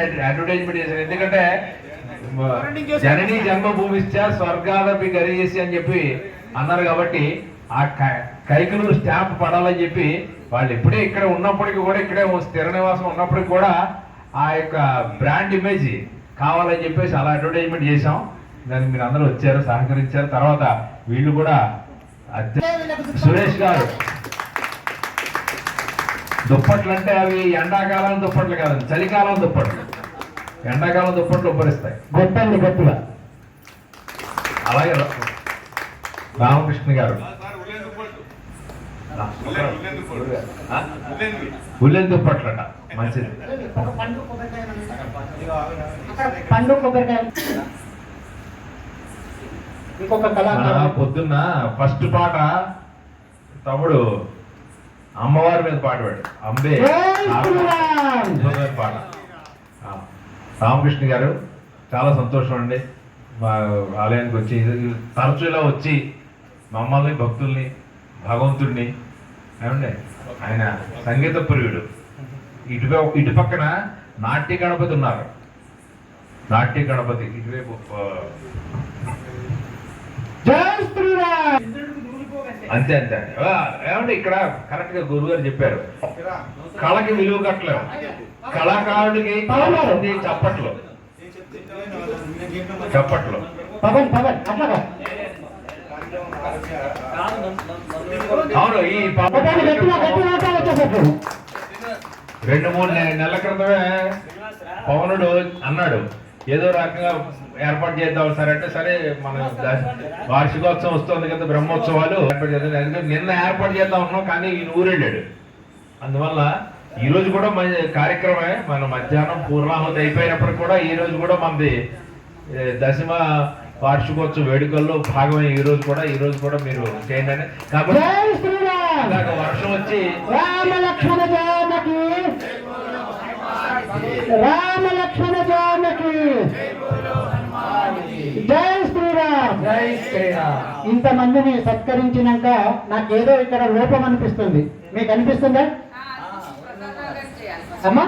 Advertisement advertisement చేశారు. ఎందుకంటే జననీ జన్మభూమిశ్చ స్వర్గాదపి గరిచేసి అని చెప్పి అన్నారు కాబట్టి ఆ క- కైకలూరు స్టాంప్ పడాలని చెప్పి వాళ్ళు ఇప్పుడే ఇక్కడ ఉన్నప్పటికీ కూడా ఇక్కడే స్థిర నివాసం ఉన్నప్పటికీ కూడా ఆ యొక్క బ్రాండ్ ఇమేజ్ కావాలని చెప్పేసి అలా అడ్వర్టైజ్మెంట్ చేశాం. దానికి మీరు అందరూ వచ్చారు సహకరించారు. తర్వాత వీళ్ళు కూడా సురేష్ గారు. దుప్పట్లు అంటే అవి ఎండాకాలం దుప్పట్లు కాదండి చలికాలం దుప్పట్లు. ఎండాకాలం దుప్పట్లు ఉబ్బరిస్తాయి గొప్పండి గట్టిగా అలాగే రామకృష్ణ గారు? ఉల్లెన్ దుప్పట్లట. మంచిది. పండు కొబ్బరికాయ. ఇంకొక మన కళాకారుడు పొద్దున్న ఫస్ట్ పాట తమ్ముడు అమ్మవారి మీద పాట పాడు అంబే పాట. రామకృష్ణ గారు చాలా సంతోషం అండి. మా ఆలయానికి వచ్చి తరచులా ఇలా వచ్చి మమ్మల్ని భక్తుల్ని భగవంతుడిని ఏమండి? ఆయన సంగీత ప్రియుడు. ఇటు ఇటు పక్కన నాట్య గణపతి ఉన్నారు. నాట్య గణపతి ఇటువైపు అంతే అంతే. ఏమంటే ఇక్కడ కరెక్ట్గా గురువు గారు చెప్పారు. కళకి విలువ కట్టలేము. కళాకారుడికి చప్పట్లు చప్పట్లు పవన్ పవన్ అట్లాగా అవును ఈ రెండు మూడు నెలల క్రితమే పవనుడు అన్నాడు ఏదో రకంగా ఏర్పాటు చేద్దాం సరే అంటే సరే మన వార్షికోత్సవం వస్తుంది కదా బ్రహ్మోత్సవాలు. ఏర్పాటు చేద్దాం. ఎందుకంటే నిన్న ఏర్పాటు చేద్దాం అనుకున్నాం కానీ ఈయన ఊరెళ్ళాడు. అందువల్ల ఈ రోజు కూడా మన కార్యక్రమమే. మన మధ్యాహ్నం పూర్ణాహుతి అయిపోయినప్పటికి కూడా ఈ రోజు కూడా మనది దశమ వార్షికోత్సవ వేడుకల్లో భాగమే ఈ రోజు కూడా ఈ రోజు కూడా మీరు చేయండి. కాబట్టి జై శ్రీరామ్! ఇందాక వర్షం వచ్చి రామ లక్ష్మణ జానకి రామ లక్ష్మణ ఇంతమందిని సత్కరించినాక నాకేదో ఇక్కడ లోపం అనిపిస్తుంది. మీకు అనిపిస్తుందా? అమ్మా?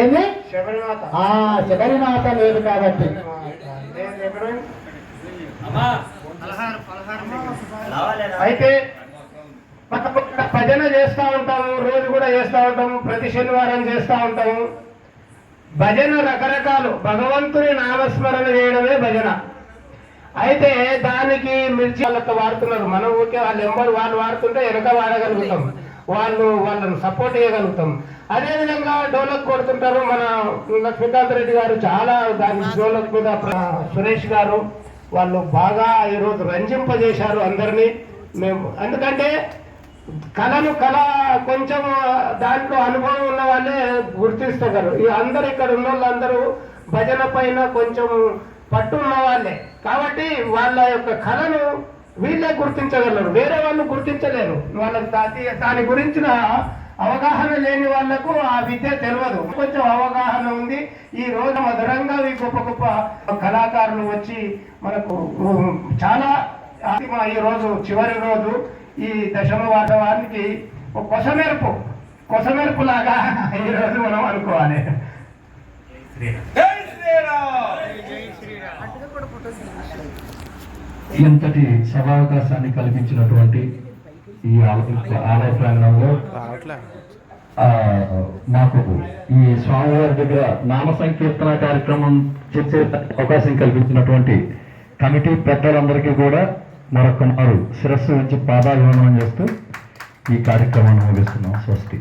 ఏంది శబరిమాత లేదు కాబట్టి. అయితే భజన చేస్తూ ఉంటాము రోజు కూడా చేస్తూ ఉంటాము ప్రతి శనివారం చేస్తూ ఉంటాము. భజన రకరకాలు. భగవంతుని నామస్మరణ చేయడమే భజన. అయితే దానికి మిర్చి వాళ్ళతో వాడుతున్నారు. మనం ఊరికే వాళ్ళు ఎంబడి వాళ్ళు వాడుతుంటే వెనక వాడగలుగుతాం. వాళ్ళు వాళ్ళని సపోర్ట్ చేయగలుగుతాం. అదేవిధంగా డోలక్ కొడుతుంటారు. మన లక్ష్మీకాంత్ రెడ్డి గారు చాలా దాని డోలక్ మీద సురేష్ గారు వాళ్ళు బాగా ఈరోజు రంజింపజేశారు అందరినీ. మేము ఎందుకంటే కళను కళ కొంచెం దాంట్లో అనుభవం ఉన్న వాళ్ళే గుర్తిస్తారు. ఈ అందరు ఇక్కడ ఉన్న వాళ్ళందరూ భజన పైన కొంచెం పట్టు ఉన్న వాళ్ళే. కాబట్టి వాళ్ళ యొక్క కళను వీళ్ళే గుర్తించగలరు. వేరే వాళ్ళు గుర్తించలేరు. వాళ్ళకి దాని గురించిన అవగాహన లేని వాళ్ళకు ఆ విద్య తెలియదు. కొంచెం అవగాహన ఉంది. ఈ రోజు మధురంగా ఈ గొప్ప గొప్ప కళాకారులు వచ్చి మనకు చాలా అంతిమ ఈ రోజు చివరి రోజు ఈ దశమ వాస్తవానికి ఒక కొసమెరుపు కొసమెరుపు లాగా ఈ రోజు మనం అనుకోవాలి. ఇంతటి సభావకాశాన్ని కల్పించినటువంటి ఈ ఆల- ఆలయ ప్రాంగణంలో ఆ, మాకు ఈ స్వామివారి దగ్గర నామ సంకీర్తన కార్యక్రమం చేసే అవకాశం కల్పించినటువంటి కమిటీ పెద్దలందరికీ కూడా మరొక మారు శిరస్సు నుంచి పాదాభివందనం చేస్తూ ఈ కార్యక్రమాన్ని ముగిస్తున్నాం స్వస్తి.